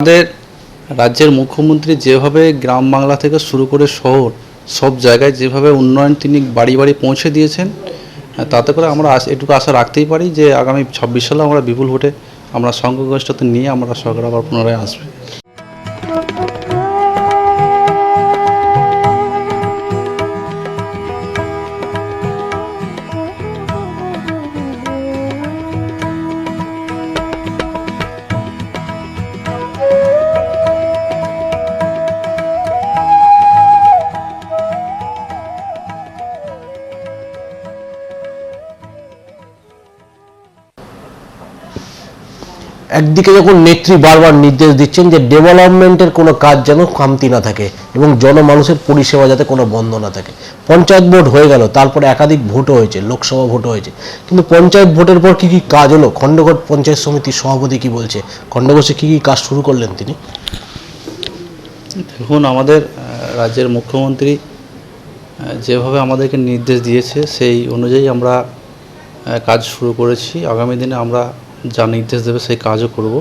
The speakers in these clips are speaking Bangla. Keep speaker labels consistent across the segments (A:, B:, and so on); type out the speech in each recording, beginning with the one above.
A: আমাদের রাজ্যের মুখ্যমন্ত্রী যেভাবে গ্রাম বাংলা থেকে শুরু করে শহর সব জায়গায় যেভাবে উন্নয়ন তিনি বাড়ি বাড়ি পৌঁছে দিয়েছেন তাতে করে আমরা এটুকু আশা রাখতেই পারি যে আগামী ছাব্বিশ সালে আমরা বিপুল ভোটে আমরা সংখ্যাগরিষ্ঠতা নিয়ে আমরা সরকার আবার পুনরায় আসবে।
B: একদিকে যখন নেত্রী বারবার নির্দেশ দিচ্ছেন যে ডেভেলপমেন্টের কোনো কাজ যেন খামতি না থাকে এবং জনমানুষের পরিষেবা যাতে কোনো বন্ধ না থাকে। পঞ্চায়েত ভোট হয়ে গেল, তারপরে একাধিক ভোটও হয়েছে, লোকসভা ভোটও হয়েছে। কিন্তু পঞ্চায়েত ভোটের পর কি কি কাজ হলো? খণ্ডঘোট পঞ্চায়েত সমিতির সভাপতি কি বলছে? খণ্ডঘোষে কি কি কাজ শুরু করলেন তিনি?
A: দেখুন, আমাদের রাজ্যের মুখ্যমন্ত্রী যেভাবে আমাদেরকে নির্দেশ দিয়েছে, সেই অনুযায়ী আমরা কাজ শুরু করেছি। আগামী দিনে আমরা যা নির্দেশ দেবে সেই কাজও করব।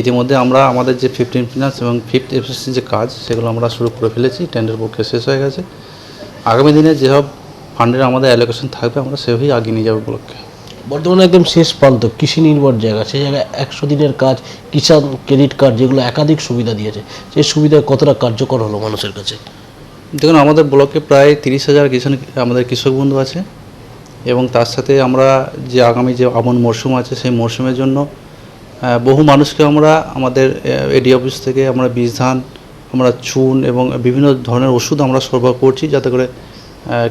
A: ইতিমধ্যে আমরা আমাদের যে ফিফটিন ফিনান্স এবং ফিফথ এফএসসি যে কাজ সেগুলো আমরা শুরু করে ফেলেছি টেন্ডার পক্ষে শেষ হয়ে গেছে। আগামী দিনে যেসব ফান্ডের আমাদের অ্যালোকেশন থাকবে আমরা সেভাবেই আগিয়ে নিয়ে যাব উপলক্ষে।
B: বর্তমানে একদম শেষ প্রান্ত কৃষি নির্ভর জায়গা। সেই জায়গায় একশো দিনের কাজ কিষাণ ক্রেডিট কার্ড যেগুলো একাধিক সুবিধা দিয়েছে সেই সুবিধা কতটা কার্যকর হলো মানুষের কাছে?
A: দেখুন আমাদের ব্লকে প্রায় তিরিশ হাজার কিষাণ আমাদের কৃষক বন্ধু আছে। এবং তার সাথে আমরা যে আগামী যে আমন মরশুম আছে, সেই মরশুমের জন্য বহু মানুষকে আমরা আমাদের এডি অফিস থেকে আমরা বীজ ধান, আমরা চুন এবং বিভিন্ন ধরনের ওষুধ আমরা সরবরাহ করছি যাতে করে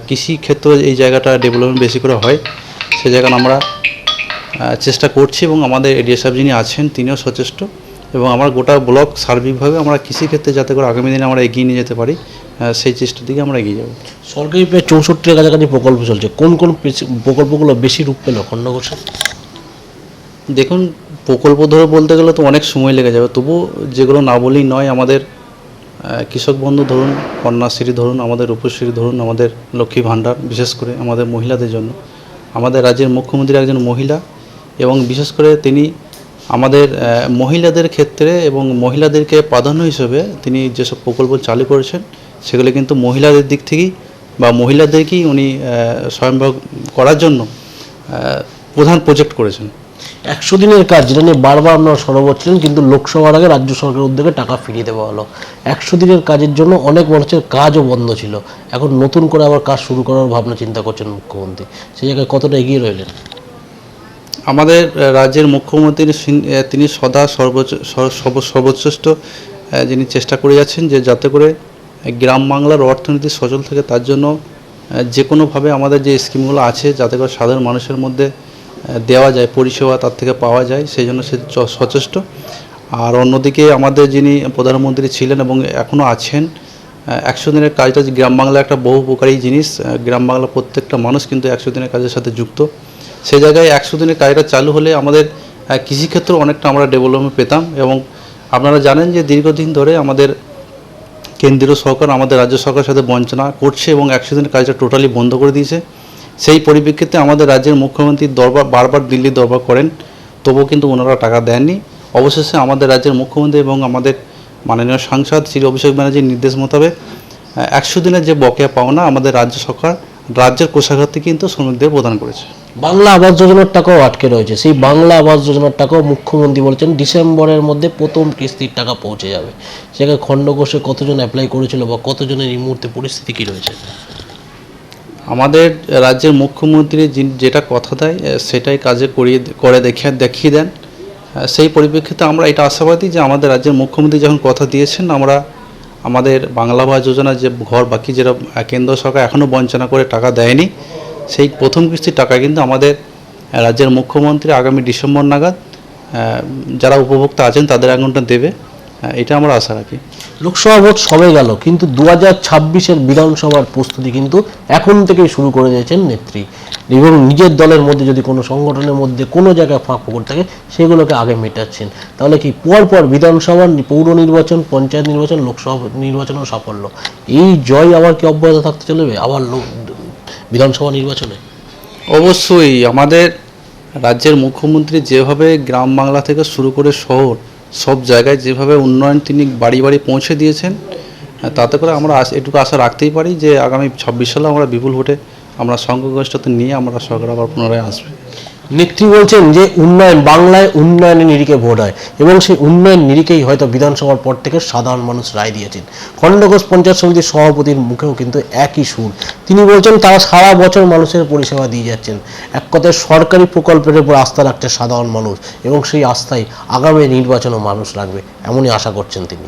A: কৃষি ক্ষেত্রে এই জায়গাটা ডেভেলপমেন্ট বেশি করে হয়। সে জায়গায় আমরা চেষ্টা করছি এবং আমাদের এডিএ সাহেব যিনি আছেন, তিনিও সচেষ্ট। এবং আমার গোটা ব্লক সার্বিকভাবে আমরা কৃষিক্ষেত্রে যাতে করে আগামী দিনে আমরা এগিয়ে নিয়ে যেতে পারি। সেই চেষ্টার দিকে আমরা এগিয়ে যাব।
B: সরকারি প্রায় চৌষট্টির কাছাকাছি প্রকল্প চলছে। কোন কোন প্রকল্পগুলো বেশি রূপ পেল? খণ্ডঘোষে
A: দেখুন প্রকল্প ধরে বলতে গেলে তো অনেক সময় লেগে যাবে। তবু যেগুলো না বলেই নয় আমাদের কৃষক বন্ধু ধরুন কন্যাশ্রী ধরুন আমাদের রূপশ্রী ধরুন আমাদের লক্ষ্মী ভাণ্ডার বিশেষ করে আমাদের মহিলাদের জন্য। আমাদের রাজ্যের মুখ্যমন্ত্রী একজন মহিলা এবং বিশেষ করে তিনি আমাদের মহিলাদের ক্ষেত্রে এবং মহিলাদেরকে প্রাধান্য হিসেবে তিনি যেসব প্রকল্প চালু করেছেন, সেগুলো কিন্তু মহিলাদের দিক থেকেই বা মহিলাদেরকেই উনি স্বয়ংভর করার জন্য প্রধান প্রজেক্ট করেছেন।
B: একশো দিনের কাজ, যেটা নিয়ে বারবার আপনারা সরব ছিলেন কিন্তু লোকসভার আগে রাজ্য সরকারের উদ্যোগে টাকা ফিরিয়ে দেওয়া হলো। একশো দিনের কাজের জন্য অনেক মানুষের কাজও বন্ধ ছিল। এখন নতুন করে আবার কাজ শুরু করার ভাবনা চিন্তা করছেন মুখ্যমন্ত্রী। সেই জায়গায় কতটা এগিয়ে রইলেন?
A: আমাদের রাজ্যের মুখ্যমন্ত্রী তিনি সদা সর্বোচ্চ, সর- সর্বশ্রেষ্ঠ যিনি চেষ্টা করে যাচ্ছেন যে যাতে করে গ্রাম বাংলার অর্থনীতি সচল থাকে, তার জন্য যে কোনোভাবে আমাদের যে স্কিমগুলো আছে, যাতে করে সাধারণ মানুষের মধ্যে দেওয়া যায়, পরিষেবা তার থেকে পাওয়া যায়, সেই জন্য সে সচেষ্ট। আর অন্যদিকে আমাদের যিনি প্রধানমন্ত্রী ছিলেন এবং এখনও আছেন একশো দিনের কাজটা গ্রাম বাংলা একটা বহু উপকারী জিনিস গ্রাম বাংলা প্রত্যেকটা মানুষ কিন্তু একশো দিনের কাজের সাথে যুক্ত। সেই জায়গায় একশো দিনের কাজটা চালু হলে আমাদের কৃষিক্ষেত্র অনেকটা আমরা ডেভেলপমেন্ট পেতাম এবং আপনারা জানেন যে দীর্ঘদিন ধরে আমাদের কেন্দ্রীয় সরকার, আমাদের রাজ্য সরকারের সাথে বঞ্চনা করছে এবং একশো দিনের কাজটা টোটালি বন্ধ করে দিয়েছে। সেই পরিপ্রেক্ষিতে আমাদের রাজ্যের মুখ্যমন্ত্রী দরবার, বারবার দিল্লি দরবার করেন, তবুও কিন্তু ওনারা টাকা দেননি। অবশেষে আমাদের রাজ্যের মুখ্যমন্ত্রী এবং আমাদের মাননীয় সাংসদ, শ্রী অভিষেক ব্যানার্জির নির্দেশ মোতাবেক একশো দিনের যে বকেয়া পাওনা আমাদের রাজ্য সরকার রাজ্যের কোষাগার থেকে কিন্তু শ্রমিকদের প্রদান করেছে।
B: বাংলা আবাস যোজনার টাকাও আটকে রয়েছে। সেই বাংলা আবাস যোজনার টাকাও মুখ্যমন্ত্রী বলছেন ডিসেম্বরের মধ্যে প্রথম কিস্তির টাকা পৌঁছে যাবে। সেখানে খণ্ডঘোষে কতজন অ্যাপ্লাই করেছিল বা কতজনের এই মুহূর্তে পরিস্থিতি কী রয়েছে?
A: আমাদের রাজ্যের মুখ্যমন্ত্রী যেটা কথা দেয় সেটাই কাজে করিয়ে করে দেখিয়ে দেখিয়ে দেন। সেই পরিপ্রেক্ষিতে আমরা এটা আশাবাদী যে আমাদের রাজ্যের মুখ্যমন্ত্রী যখন কথা দিয়েছেন আমরা আমাদের বাংলা আবাস যোজনা যে ঘর বাকি যেটা কেন্দ্র সরকার এখনও বঞ্চনা করে টাকা দেয়নি, সেই প্রথম কিস্তির টাকা কিন্তু আমাদের রাজ্যের মুখ্যমন্ত্রী আগামী ডিসেম্বর নাগাদ যারা উপভোক্তা আছেন তাদের অ্যাকাউন্টে দেবে। এটা আমরা আশা রাখি।
B: লোকসভা ভোট সবে গেল কিন্তু দু হাজার ছাব্বিশের বিধানসভার প্রস্তুতি কিন্তু এখন থেকেই শুরু করে দিয়েছেন নেত্রী। এবং নিজের দলের মধ্যে যদি কোনো সংগঠনের মধ্যে কোনো জায়গায় ফাঁক ফোকর থাকে সেগুলোকে আগে মেটাচ্ছেন। তাহলে কি পর পর বিধানসভা পৌর নির্বাচন পঞ্চায়েত নির্বাচন লোকসভা নির্বাচনেও সাফল্য? এই জয় আবার কি অব্যাহত থাকতে চলবে আবার লোক বিধানসভা নির্বাচনে?
A: অবশ্যই আমাদের রাজ্যের মুখ্যমন্ত্রী যেভাবে গ্রাম বাংলা থেকে শুরু করে শহর সব জায়গায় যেভাবে উন্নয়ন তিনি বাড়ি বাড়ি পৌঁছে দিয়েছেন আহ, তাতে করে আমরা এটুকু আশা রাখতেই পারি যে আগামী ছাব্বিশ সালে আমরা বিপুল ভোটে আমরা সংখ্যাগরিষ্ঠতা নিয়ে আমরা সরকার আবার পুনরায় আসবে।
B: নেত্রী বলছেন যে উন্নয়ন, বাংলায় উন্নয়নের নিরিখে ভোট হয় এবং সেই উন্নয়ন নিরিখেই হয়তো বিধানসভার পর থেকে সাধারণ মানুষ রায় দিয়েছেন। খণ্ডঘোষ পঞ্চায়েত সমিতির সভাপতির মুখেও কিন্তু একই সুর। তিনি বলছেন, তারা সারা বছর মানুষের পরিষেবা দিয়ে যাচ্ছেন। এক কথায় সরকারি প্রকল্পের উপর আস্থা রাখছে সাধারণ মানুষ এবং সেই আস্থাই আগামী নির্বাচনও মানুষ রাখবে, এমনই আশা করছেন তিনি।